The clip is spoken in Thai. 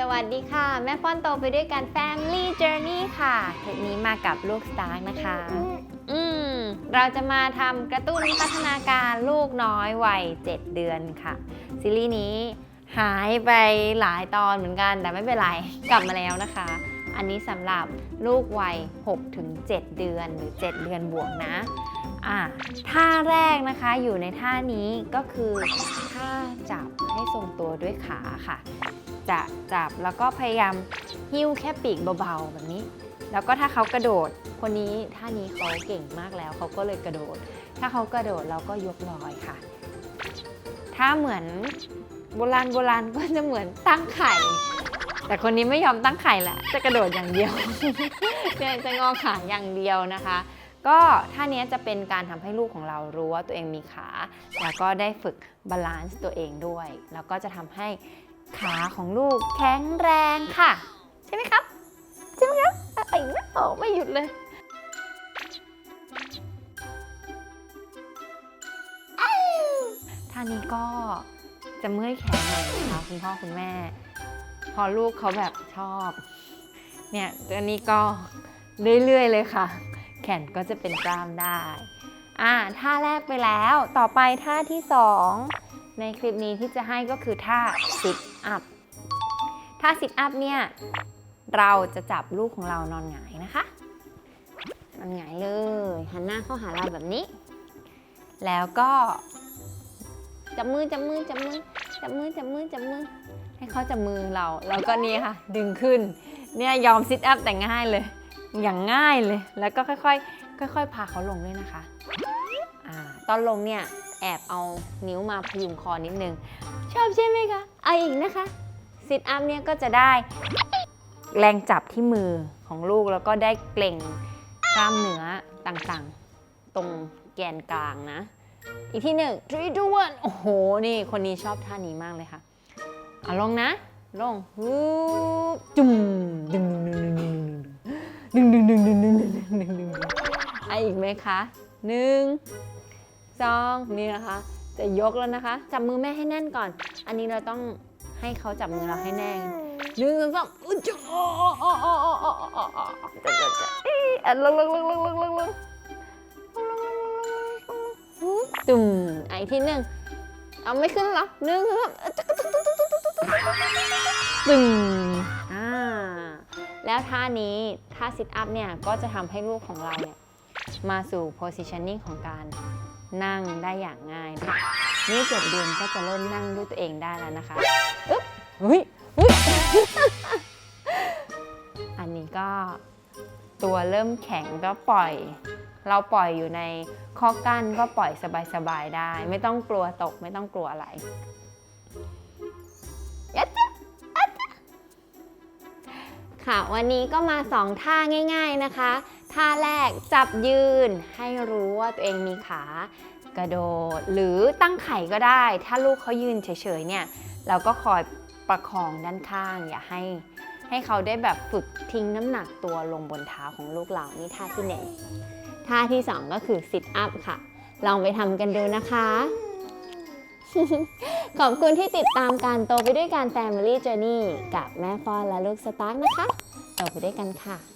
สวัสดีค่ะ แม่ป้อนโตไปด้วยกัน Family Journey ค่ะคลิปนี้มากับลูกสตาร์กนะคะ อืมเราจะมาทำกระตุ้นพัฒนาการลูกน้อยวัย 7 เดือนค่ะ ซีรีส์นี้หายไปหลายตอนเหมือนกัน แต่ไม่เป็นไร กลับมาแล้วนะคะ อันนี้สำหรับลูกวัย 6-7 เดือนหรือ 7 เดือนบวกนะอะท่าแรกนะคะอยู่ในท่านี้ก็คือท่าจับให้ทรงตัวด้วยขาค่ะ จะจับแล้วก็พยายามหิ้วแค่ปีกเบาๆแบบนี้ แล้วก็ถ้าเขากระโดด คนนี้ท่านี้เขาเก่งมากแล้วเขาก็เลยกระโดด ถ้าเขากระโดดเราก็ยกลอยค่ะ ถ้าเหมือนโบราณโบราณก็จะเหมือนตั้งไข่ แต่คนนี้ไม่ยอมตั้งไข่แหละจะกระโดดอย่างเดียวเนี่ยจะงอขาอย่างเดียวนะคะก็ท่านี้จะเป็นการทำให้ลูกของเรารู้ว่าตัวเองมีขา แล้วก็ได้ฝึกบาลานซ์ตัวเองด้วย แล้วก็จะทำให้ ขาของลูกแข็งแรงค่ะ ใช่ไหมครับ ใช่ไหมครับไอ้ไม่ออกไม่หยุดเลยท่านี้ก็จะเมื่อยแขนหน่อยนะคะคุณพ่อคุณแม่ พอลูกเขาแบบชอบ เนี่ยตัวนี้ก็เรื่อยๆเลยค่ะ แขนก็จะเป็นกล้ามได้ อ่าท่าแรกไปแล้วต่อไปท่าที่2 ในคลิปนี้ที่จะให้ก็คือท่า sit up ท่า sit up เนี่ยเราจะจับลูกของเรานอนหงายนะคะ นอนหงายเลยหันหน้าเข้าหาเราแบบนี้ แล้วก็จับมือจับมือจับมือจับมือจับมือจับมือให้เขาจับมือเราแล้วก็นี่ค่ะ ดึงขึ้นเนี่ยยอมซิทอัพแต่ง่ายเลย อย่างง่ายเลยแล้วก็ค่อยๆค่อย ๆ พาเขาลงด้วยนะคะอ่าตอนลงเนี่ย อบเอานิ้วมาพยุงคอนิดนึง ชอบใช่ไหมคะ เอาอีกนะคะซิทอัพเนี่ยก็จะได้แรงจับที่มือของลูกแล้วก็ได้เกร็งกล้ามเนื้อต่างๆ ตรงแกนกลางนะ อีกที่หนึ่ง three two one โอ้โห นี่คนนี้ชอบท่านี้มากเลยค่ะเอาลงนะ ลงวูบจุ่มดึงดึงดึงดึงดึงดึงดึงดึงดึงดึงดึงดึงไออีกไหมคะหนึ่ง สองนี่นะคะ จะยกแล้วนะคะ จับมือแม่ให้แน่นก่อน อันนี้เราต้องให้เขาจับมือเราให้แน่นหนึ่งสองสามอุ๊ยจุ๊อ๋ออ๋ออ๋ออ๋ออ๋ออ๋ออ๋อจะจะจะอีอะลงลงลงลงลงลงลงจุ่มไอะอีกทีหนึ่งเอาไม่ขึ้นหรอหนึ่งสองสามตึงอ่าแล้วท่านี้ท่า sit up เนี่ยก็จะทำให้ลูกของเราเนี่ยมาสู่ positioning ของการ นั่งได้อย่างง่ายด้วยนี่เจ็ดเดือนก็จะเริ่มนั่งด้วยตัวเองได้แล้วนะคะอึ๊บอุ้ยอุ้ยอันนี้ก็ตัวเริ่มแข็งก็ปล่อย เราปล่อยอยู่ในข้อกั้นก็ปล่อยสบายๆได้ ไม่ต้องกลัวตกไม่ต้องกลัวอะไรยัดค่ะ วันนี้ก็มา2ท่าง่าย ๆนะคะ ท่าแรกจับยืน ให้รู้ว่าตัวเองมีขากระโดด หรือตั้งไข่ก็ได้ ถ้าลูกเขายืนเฉยๆเนี่ย เราก็คอยประคองด้านข้าง อย่าให้ให้เขาได้แบบฝึกทิ้งน้ำหนักตัวลงบนเท้าของลูกเรานี่ท่าที่หนึ่งท่าที่2ก็คือ sit up ค่ะ ลองไปทำกันดูนะคะ ขอบคุณที่ติดตามการโตไปด้วยการ Family Journey กับแม่ฟอนและลูกสตาร์กนะคะ โตไปด้วยกันค่ะ